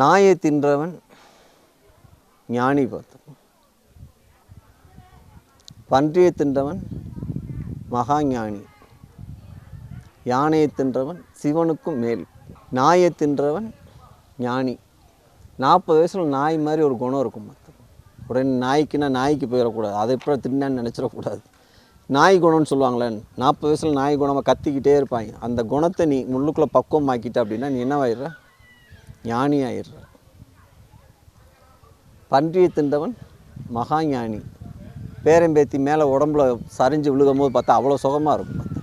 நாயை தின்றவன் ஞானி பார்த்து. பன்றியை தின்றவன் மகா ஞானி. யானையை தின்றவன் சிவனுக்கும் மேல். நாயை தின்றவன் ஞானி. நாற்பது வயசில் நாய் மாதிரி ஒரு குணம் இருக்கும் மற்ற உடனே நாய்க்குன்னா நாய்க்கு போயிடக்கூடாது. அதை எப்படி தின்னான்னு நினச்சிடக்கூடாது. நாய் குணம்னு சொல்லுவாங்களேன் நாற்பது வயசில் நாய் குணமாக கத்திக்கிட்டே இருப்பாங்க. அந்த குணத்தை நீ முள்ளுக்குள்ளே பக்குவம் ஆக்கிட்ட அப்படின்னா நீ என்னவாயிடுற? ஞானி ஆயிடுறார் பன்றியை தின்றவன் மகா ஞானி. பேரம்பேத்தி மேலே உடம்புல சரிஞ்சு விழுகும் போது பார்த்தா அவ்வளோ சுகமாக இருக்கும். பார்த்தா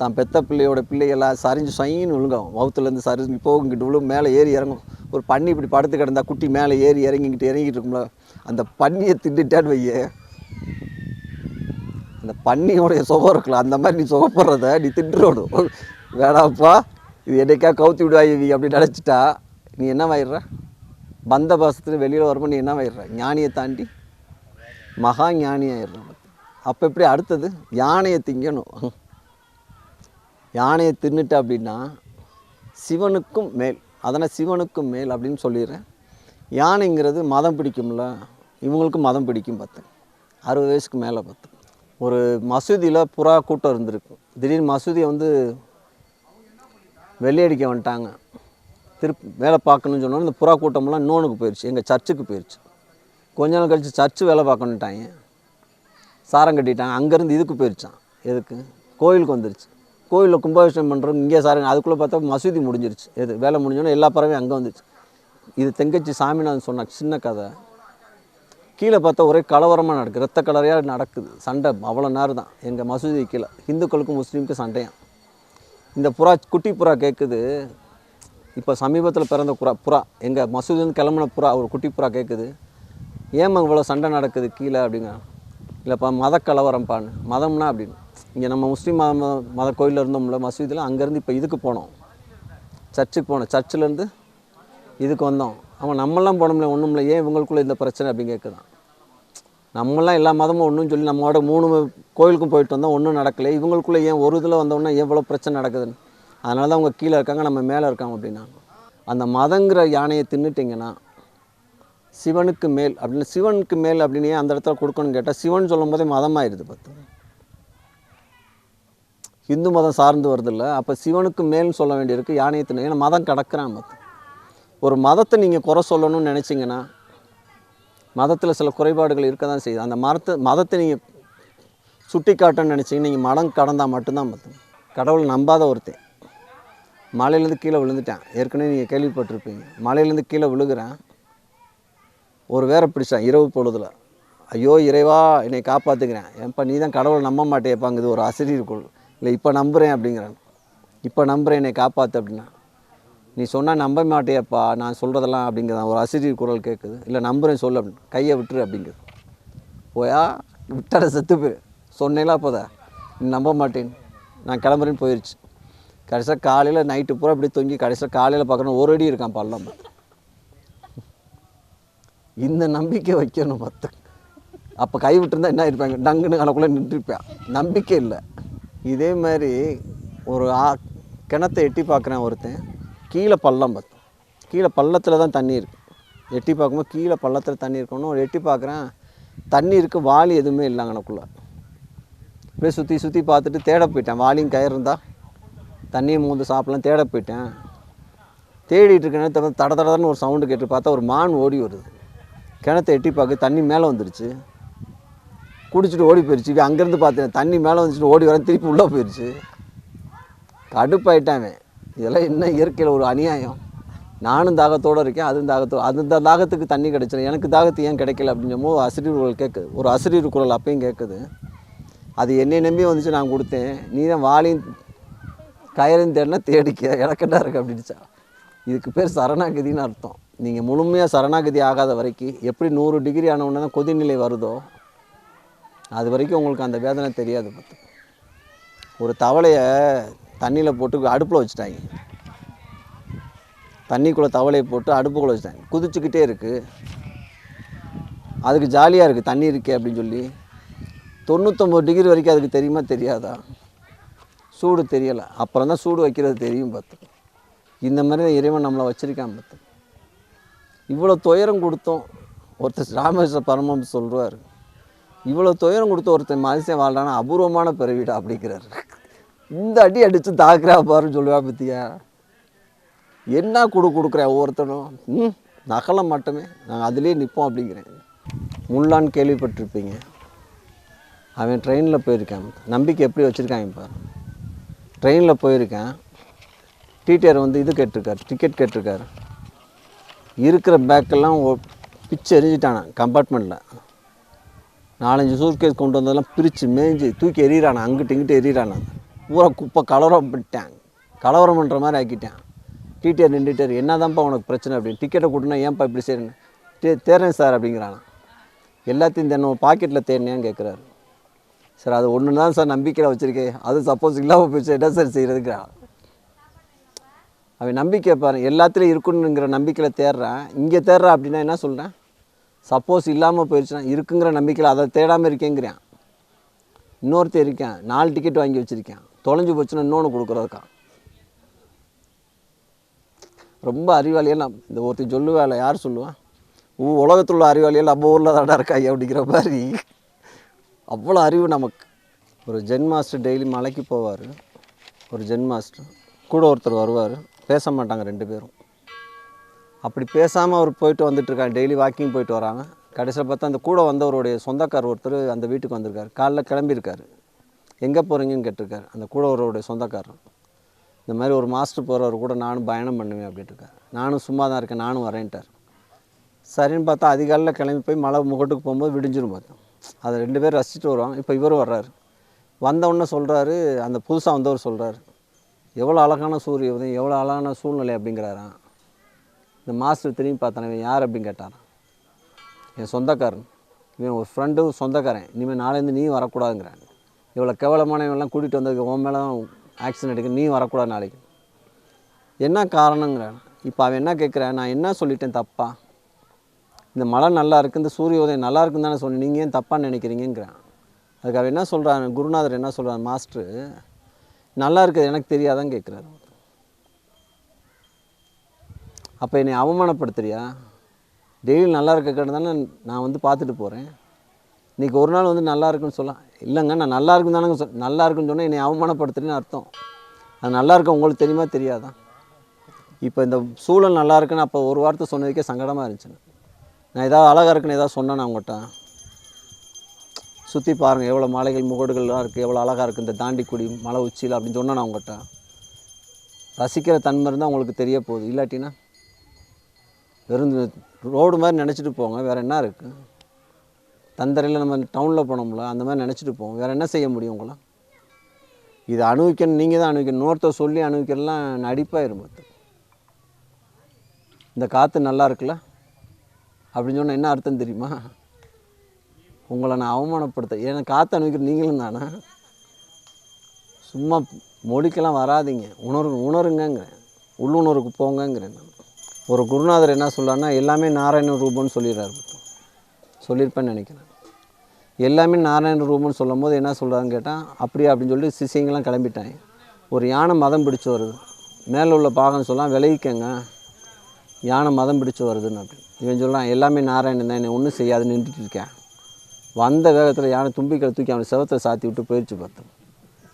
தான் பெத்த பிள்ளையோட பிள்ளைகள்லாம் சரிஞ்சு சொயின்னு விழுங்கும் வவுத்துலேருந்து சரிஞ்சு போகுங்கிட்டு விழும் மேலே ஏறி இறங்கும். ஒரு பன்னி இப்படி படுத்து கிடந்தா குட்டி மேலே ஏறி இறங்கிக்கிட்டு இறங்கிட்டு இருக்கும்ல அந்த பன்னியை திண்டுட்டான்னு வைய. அந்த பன்னியோடைய சுகம் இருக்குல்ல அந்த மாதிரி நீ சுகப்படுறத நீ திண்டுறோடும் வேணாப்பா. இது என்னைக்கா கவுத்தி விடுவாய் இவங்க அப்படி நினச்சிட்டா நீ என்னவாயிடுற பந்த பாசத்துல வெளியில் வரும்போது நீ என்னவாயிடுற ஞானியை தாண்டி மகா ஞானி ஆயிடுற அப்போ எப்படி அடுத்தது? யானையை திங்கணும். யானையை தின்னுட்ட அப்படின்னா சிவனுக்கும் மேல் அதனால் சிவனுக்கும் மேல் அப்படின்னு சொல்லிடுறேன். யானைங்கிறது மதம் பிடிக்கும்ல இவங்களுக்கும் மதம் பிடிக்கும் பார்த்தேன் அறுபது வயசுக்கு மேலே பார்த்தேன் ஒரு மசூதியில் புறா கூட்டம் இருந்திருக்கும். திடீர்னு மசூதியை வந்து வெள்ளையடிக்க வந்துட்டாங்க. திருப்பி வேலை பார்க்கணும்னு சொன்னோன்னே இந்த புறா கூட்டமெல்லாம் இன்னொன்றுக்கு போயிடுச்சு எங்கள் சர்ச்சுக்கு போயிடுச்சு கொஞ்ச நாள் கழித்து சர்ச்சு வேலை பார்க்கணுன்ட்டாங்க சாரம் கட்டிட்டாங்க. அங்கேருந்து இதுக்கு போயிடுச்சான் எதுக்கு? கோயிலுக்கு வந்துருச்சு. கோயிலில் கும்பாபிஷேகம் பண்ணுறோம் இங்கே சாரங்க. அதுக்குள்ளே பார்த்தா மசூதி முடிஞ்சிருச்சு. எது வேலை முடிஞ்சோன்னே எல்லா பறவையும் அங்கே வந்துச்சு. இது தெங்கச்சி சாமிநாதன் சொன்ன சின்ன கதை. கீழே பார்த்தா ஒரே கலவரமாக நடக்குது. ரத்த கலரையாக நடக்குது. சண்டை அவ்வளோ நேரம் தான் எங்கள் மசூதி கீழே. இந்துக்களுக்கும் முஸ்லீமுக்கும் சண்டையான் இந்த புறா குட்டி புறா கேட்குது இப்போ சமீபத்தில் பிறந்த புறா புறா. எங்கள் மசூதிலேருந்து கிளம்புன புறா ஒரு குட்டி புறா கேட்குது ஏமா இவ்வளோ சண்டை நடக்குது கீழே அப்படிங்க. இல்லைப்பா மத கலவரம்ப்பான்னு மதம்னா அப்படின்னு. இங்கே நம்ம முஸ்லீம் மத மத கோயிலில் இருந்தோம்ல மசூதியில் அங்கேருந்து இப்போ இதுக்கு போனோம். சர்ச்சுக்கு போனோம். சர்ச்சிலேருந்து இதுக்கு வந்தோம். அவன் நம்மளாம் போனோம்ல ஒன்றும் இல்லை ஏன் இவங்களுக்குள்ளே இந்த பிரச்சனை அப்படின்னு கேட்குதான் நம்மளாம் எல்லா மதமும் ஒன்றுன்னு சொல்லி நம்மளோட மூணு கோயிலுக்கும் போயிட்டு வந்தோம் ஒன்றும் நடக்கலை. இவங்களுக்குள்ளே ஏன் ஒரு இதில் வந்தோடனே எவ்வளோ பிரச்சனை நடக்குதுன்னு. அதனால தான் அவங்க கீழே இருக்காங்க நம்ம மேலே இருக்காங்க அப்படின்னாங்க. அந்த மதங்கிற யானையை தின்னுட்டிங்கன்னா சிவனுக்கு மேல் அப்படின்னு சிவனுக்கு மேல் அப்படின்னு ஏன் அந்த இடத்துல கொடுக்கணும்னு கேட்டால் சிவன் சொல்லும் போதே மதமாயிருது பார்த்து. இந்து மதம் சார்ந்து வருதில்ல அப்போ சிவனுக்கு மேல்னு சொல்ல வேண்டியிருக்கு யானையை தின்னு ஏன்னா மதம் கிடக்கிறான் பார்த்து. ஒரு மதத்தை நீங்கள் குறை சொல்லணும்னு நினச்சிங்கன்னா மதத்தில் சில குறைபாடுகள் இருக்க தான் செய்யுது. அந்த மரத்தை மதத்தை நீங்கள் சுட்டி காட்டணும்னு நினச்சிங்கன்னா நீங்கள் மடம் கடந்தால் மட்டும்தான் பார்த்து கடவுளை நம்பாத ஒருத்தன். மலையிலேருந்து கீழே விழுந்துட்டேன். ஏற்கனவே நீங்கள் கேள்விப்பட்டிருப்பீங்க. மலையிலேருந்து கீழே விழுகிறேன். ஒரு வேற பிடிச்சான் இரவு பொழுதுல. ஐயோ இறைவா என்னை காப்பாற்றுக்கிறேன் ஏன்ப்பா நீ தான் கடவுளை நம்ப மாட்டேப்பாங்க இது ஒரு ஆசிரியர் குழு இல்லை இப்போ நம்புகிறேன் அப்படிங்கிறான். இப்போ நம்புகிறேன் என்னை காப்பாற்று அப்படின்னா. நீ சொன்னால் நம்ப மாட்டேப்பா நான் சொல்கிறதெல்லாம் அப்படிங்கிறதான். ஒரு அசிரி குரல் கேட்குது இல்லை நம்புறேன் சொல்லு அப்படின்னு. கையை விட்டுரு அப்படிங்குது போயா? விட்டாட செத்து போய் சொன்னேலாம் அப்போதா நீ நம்ப மாட்டேன். நான் கிளம்புறேன்னு போயிடுச்சு கடைசியாக காலையில் நைட்டு பூரா இப்படி தொங்கி கடைசியாக காலையில் பார்க்கணும் ஒரு அடி இருக்கான் பள்ளம் இந்த நம்பிக்கை வைக்கணும் மற்ற அப்போ கை விட்டுருந்தா என்ன இருப்பாங்க டங்குன்னு கணக்குள்ளே நின்றுருப்பேன். நம்பிக்கை இல்லை. இதே மாதிரி ஒரு ஆ கிணத்தை எட்டி பார்க்குறேன் ஒருத்தன். கீழே பள்ளம் பார்த்து கீழே பள்ளத்தில் தான் தண்ணி இருக்குது எட்டி பார்க்கும்போது கீழே பள்ளத்தில் தண்ணி இருக்கணும் ஒரு எட்டி பார்க்குறேன் தண்ணி இருக்குது வாளி எதுவுமே இல்லை அங்கனக்குள்ளே. அப்படியே சுற்றி சுற்றி பார்த்துட்டு தேட போயிட்டேன். வாளியும் கயிறு இருந்தால் தண்ணியை மூந்து சாப்பிடலாம் தேட போயிட்டேன். தேடிட்டு இருக்க நேரத்தில் தட தடதடன்னு ஒரு சவுண்டு கேட்டு பார்த்தா ஒரு மான் ஓடி வருது. கிணத்தை எட்டி பார்க்க தண்ணி மேலே வந்துருச்சு. குடிச்சிட்டு ஓடி போயிடுச்சு இவன் அங்கேருந்து பார்த்தேன் தண்ணி மேலே வந்துச்சுட்டு ஓடி வரேன் திருப்பி உள்ளே போயிடுச்சு கடுப்பாயிட்டான் இதெல்லாம் என்ன இயற்கையில் ஒரு அநியாயம்? நானும் தாகத்தோடு இருக்கேன் அதுவும் தாகத்தோடு அந்த தாகத்துக்கு தண்ணி கிடைச்சிடும் எனக்கு தாகத்து ஏன் கிடைக்கல அப்படிங்கும் போது ஆசிரியர் குரல் கேட்குது. ஒரு அசிரீர் குரல் அப்பயும் கேட்குது. அது என்னை நம்பி வந்துச்சு நான் கொடுத்தேன். நீ தான் வாளியும் கயிறையும் தேடினா தேடிக்க. எனக்கெண்டா இருக்கு அப்படின்னுச்சா? இதுக்கு பேர் சரணாகதின்னு அர்த்தம். நீங்கள் முழுமையாக சரணாகதி ஆகாத வரைக்கும் எப்படி நூறு டிகிரி ஆன உடனே தான் கொதிநிலை வருதோ அது வரைக்கும் உங்களுக்கு அந்த வேதனை தெரியாது பார்த்து. ஒரு தவளையை தண்ணியில் போட்டு அடுப்பில் வச்சுட்டாங்க. தண்ணிக்குள்ளே தவளையை போட்டு அடுப்புக்குள்ளே வச்சுட்டாங்க. குதிச்சுக்கிட்டே இருக்குது அதுக்கு ஜாலியாக இருக்குது தண்ணி இருக்கே அப்படின்னு சொல்லி. தொண்ணூத்தொம்பது டிகிரி வரைக்கும் அதுக்கு தெரியுமா தெரியாதா? சூடு தெரியலை. அப்புறம் தான் சூடு வைக்கிறது தெரியும் பார்த்து. இந்த மாதிரி தான் இறைவன் நம்மளை வச்சுருக்கான் பார்த்து. இவ்வளோ துயரம் கொடுத்தோம். ஒருத்தர் ராமகிருஷ்ண பரமம் சொல்கிறார் இவ்வளோ துயரம் கொடுத்து ஒருத்தன் மனுஷன் வாழ்றான்னா அபூர்வமான பிறவிடா அப்படிங்கிறாரு. இந்த அடி அடித்து தாக்குறா பாருன்னு சொல்லுவா பத்தியா? என்ன கொடு கொடுக்குற ஒவ்வொருத்தனும்? ம் நகலை மட்டுமே. நாங்கள் அதுலேயே நிற்போம் அப்படிங்கிறேன். முள்ளான்னு கேள்விப்பட்டிருப்பீங்க. அவன் ட்ரெயினில் போயிருக்கான். நம்பிக்கை எப்படி வச்சுருக்காங்க இப்போ ட்ரெயினில் போயிருக்கேன். டிடிஆர் வந்து இது கேட்டிருக்காரு டிக்கெட் கேட்டிருக்காரு. இருக்கிற பேக்கெல்லாம் பிச்சு எரிஞ்சிட்டானான் கம்பார்ட்மெண்ட்டில் நாலஞ்சு சூட்கேஸ் கொண்டு வந்ததெல்லாம் பிரித்து மேய்ஞ்சி தூக்கி எறிகிறானா அங்கிட்டு இங்கிட்டு எறிகிறானா பூரா குப்பை கலவரம் பண்ணிட்டேன் கலவரம் பண்ணுற மாதிரி ஆக்கிட்டேன். டிடிஆர் நின்றுட்டார். என்னதான்ப்பா உனக்கு பிரச்சனை? அப்படின்னு. டிக்கெட்டை கொடுனா ஏன்ப்பா இப்படி செய்யணும் தே தேர்றேன் சார் அப்படிங்கிறானா எல்லாத்தையும் தினம் பாக்கெட்டில் தேடினேன்னு கேட்குறாரு. சார் அது ஒன்று தான் சார் நம்பிக்கையில் வச்சுருக்கேன் அது சப்போஸ் இல்லாமல் போயிடுச்சு என்ன சார் செய்கிறதுக்கு அவன் நம்பிக்கை பாரு. எல்லாத்துலேயும் இருக்குங்கிற நம்பிக்கையில் தேடுறான். இங்கே தேடுறா அப்படின்னா என்ன சொல்கிறேன் சப்போஸ் இல்லாமல் போயிடுச்சுன்னா இருக்குங்கிற நம்பிக்கையில் அதை தேடாமல் இருக்கேங்கிறேன். இன்னொருத்தர் இருக்கேன். நாலு டிக்கெட் வாங்கி வச்சுருக்கேன். தொலைஞ்சு போச்சுன்னா இன்னொன்று கொடுக்குறதுக்கான் ரொம்ப அறிவாளியெல்லாம் இந்த ஒருத்தர் சொல்லுவாள் யார் சொல்லுவான் ஊ உலகத்தில் உள்ள அறிவாளியெல்லாம் நம்ம ஊரில் தாடா இருக்காய் அப்படிங்கிற மாதிரி. அவ்வளோ அறிவு நமக்கு. ஒரு ஜென் மாஸ்டர் டெய்லி மலைக்கு போவார். ஒரு ஜென் மாஸ்டர். கூட ஒருத்தர் வருவார். பேச மாட்டாங்க ரெண்டு பேரும். அப்படி பேசாமல் அவர் போயிட்டு வந்துட்டுருக்காங்க டெய்லி வாக்கிங் போயிட்டு வராங்க. கடைசியில் பார்த்தா அந்த கூட வந்தவருடைய சொந்தக்கார் ஒருத்தர் அந்த வீட்டுக்கு வந்திருக்காரு. காலைல கிளம்பியிருக்காரு. எங்கே போகிறீங்கன்னு கேட்டிருக்காரு. அந்த கூட ஒருவருடைய சொந்தக்காரர். இந்த மாதிரி ஒரு மாஸ்டர் போகிறவர் கூட நானும் பயணம் பண்ணுவேன் அப்படின்ட்டுருக்காரு நானும் சும்மா தான் இருக்கேன் நானும் வரேன்ட்டார். சரின்னு பார்த்தா அதிகாலையில் கிளம்பி போய் மலை முகட்டுக்கு போகும்போது விடிஞ்சிரும் பார்த்தோம் அதை ரெண்டு பேரும் ரசிச்சுட்டு வருவாங்க. இப்போ இவரும் வர்றாரு. வந்தவுடனே சொல்கிறாரு அந்த புதுசாக வந்தவர் சொல்கிறாரு எவ்வளோ அழகான சூரிய உதயம் எவ்வளோ அழகான சூழ்நிலை அப்படிங்கிறாராம். இந்த மாஸ்டர் திரும்பி பார்த்தானே இவன் யார்? அப்படின்னு கேட்டாரான் என் சொந்தக்காரன். இவன் ஒரு ஃப்ரெண்டு சொந்தக்காரன். இனிமேல் நாளேருந்து நீ வரக்கூடாதுங்கிறான் இவ்வளோ கேவலமானவங்களாம் கூட்டிகிட்டு வந்ததுக்கு உன் மேலே ஆக்ஷன் எடுக்க நீ வரக்கூடாது நாளைக்கு. என்ன காரணங்கிறான் இப்போ அவன் என்ன கேட்குறேன் நான் என்ன சொல்லிட்டேன் தப்பா? இந்த மழை நல்லா இருக்குது இந்த சூரிய உதயம் நல்லா இருக்குன்னு தானே சொன்னேன். நீங்கள் ஏன் தப்பாக நினைக்கிறீங்கிறான் அதுக்கு அவன் என்ன சொல்கிறான் குருநாதர் என்ன சொல்கிறான் மாஸ்டரு நல்லா இருக்குது எனக்கு தெரியாதான் கேட்குறாரு அப்போ என்னை அவமானப்படுத்துறியா? டெய்லி நல்லா இருக்க கடை தானே நான் வந்து பார்த்துட்டு போகிறேன் இன்றைக்கி ஒரு நாள் வந்து நல்லா இருக்குன்னு சொல்லலாம். இல்லைங்க நான் நல்லா இருக்குன்னு தானங்க சொல் நல்லா இருக்குன்னு சொன்னால் என்னை அவமானப்படுத்துறேன்னு அர்த்தம். அது நல்லா இருக்க உங்களுக்கு தெரியுமா? தெரியாதா? இப்போ இந்த சூழல் நல்லா இருக்குன்னு அப்போ ஒரு வார்த்தை சொன்னதுக்கே சங்கடமாக இருந்துச்சு நான் ஏதாவது அழகாக இருக்குன்னு ஏதாவது சொன்னேன் அவங்ககிட்ட சுற்றி பாருங்கள் எவ்வளோ மலைகள் முகடுகள்லாம் இருக்குது எவ்வளோ அழகாக இருக்குது இந்த தாண்டிக்குடி மலை உச்சியில் அப்படின்னு சொன்னேன் அவங்ககிட்ட ரசிக்கிற தன்மை இருந்தால் உங்களுக்கு தெரிய போகுது. இல்லாட்டினா வெறும் ரோடு மாதிரி நினச்சிட்டு போங்க வேறு என்ன இருக்குது தந்தரையில் நம்ம டவுனில் போனோம்ல அந்த மாதிரி நினச்சிட்டு போவோம். வேறு என்ன செய்ய முடியும் உங்களை இது அணுவிக்கணும் நீங்கள் தான் அணுவிக்கணும். இன்னொருத்தர் சொல்லி அணுவிக்கலாம் நடிப்பாயிரும் பார்த்து. இந்த காற்று நல்லா இருக்குல்ல? அப்படின்னு சொன்னால் என்ன அர்த்தம் தெரியுமா? உங்களை நான் அவமானப்படுத்த ஏன்னா காற்று அனுபவிக்கிற நீங்களும் தானே? சும்மா மொழிக்கெல்லாம் வராதீங்க. உணர் உணருங்கங்கிறேன். உள்ளுணர்வுக்கு போங்கங்கிறேன் நான். ஒரு குருநாதர் என்ன சொல்லான்னா எல்லாமே நாராயண ரூபம்னு சொல்லிடுறாரு சொல்லியிருப்பேன்னு நினைக்கிறேன். எல்லாமே நாராயண ரூபம்னு சொல்லும் போது என்ன சொல்கிறான்னு கேட்டால் அப்படியா அப்படின்னு சொல்லி சிசியங்கள்லாம் கிளம்பிட்டாங்க. ஒரு யானை மதம் பிடிச்சி வருது. மேலே உள்ள பாகம்னு சொல்லலாம் விளைவிக்கங்க யானை மதம் பிடிச்சி வருதுன்னு அப்படின்னு. இவன் சொல்கிறான் எல்லாமே நாராயணன் தான் என்னை ஒன்றும் செய்யாது நின்றுட்டு இருக்கேன். வந்த வேகத்தில் யானை தும்பிக்கலை தூக்கி அவனை செவத்தை சாத்தி விட்டு போயிடுச்சு பார்த்தோம்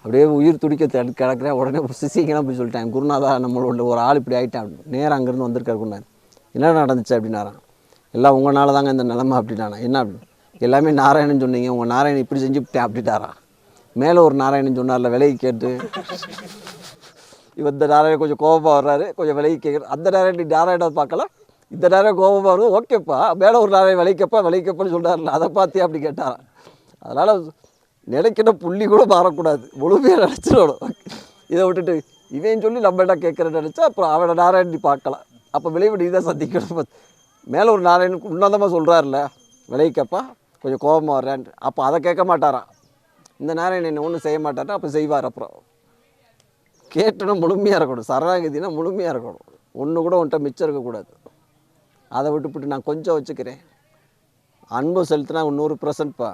அப்படியே உயிர் துடிக்க தடு கிடக்கிறேன். உடனே சிசிங்கெல்லாம் போய் சொல்லிட்டேன் குருநாதா நம்மளோட ஒரு ஆள் இப்படி ஆகிட்டான் அப்படின்னு. நேராக அங்கேருந்து வந்திருக்காரு குருநாதர். என்ன நடந்துச்சு? அப்படின்னாரான் எல்லாம் உங்களால் தாங்க இந்த நிலமை அப்படின்னானா என்ன அப்படின்னு. எல்லாமே நாராயணன் சொன்னீங்க. உங்கள் நாராயணன் இப்படி செஞ்சுவிட்டேன் அப்படிட்டாரா மேலே ஒரு நாராயணன் சொன்னார்ல விலையை கேட்டு. இவர் இந்த நாராயணன் கொஞ்சம் கோபமாக வர்றாரு கொஞ்சம் விலைக்கு கேட்குறாரு அந்த நாராயணன் நாராயணனை பார்க்கலாம். இந்த நேரம் கோபமாக வருது ஓகேப்பா. மேலே ஒரு நாராயணன் விலைக்கப்பா விலைக்கப்பன்னு சொல்கிறாருல அதை பார்த்தே அப்படி கேட்டாரான் அதனால் நினைக்கிற புள்ளி கூட மாறக்கூடாது. முழுமையாக நினச்சிடணும். இதை விட்டுட்டு இவன் சொல்லி நம்ம என்ன கேட்குறேன்னு நினச்சா அப்புறம் அவனை நாராயணி பார்க்கலாம். அப்போ விளைவு நீ தான் சந்திக்கணும். மேலே ஒரு நாராயணனுக்கு உன்னதமாக சொல்கிறாருல விலைக்கப்பா. கொஞ்சம் கோபமாக வர்றேன் அப்போ அதை கேட்க மாட்டாராம். இந்த நேரம் என்னை ஒன்றும் செய்ய மாட்டாரா அப்போ செய்வார் அப்புறம். கேட்டோன்னா முழுமையாக இருக்கணும். சரணாகதினா முழுமையாக இருக்கணும். ஒன்று கூட உன்கிட்ட மிச்சம் இருக்கக்கூடாது. அதை விட்டுவிட்டு நான் கொஞ்சம் வச்சுக்கிறேன். அன்பு செலுத்தினா நூறு பர்சன்ட்ப்பா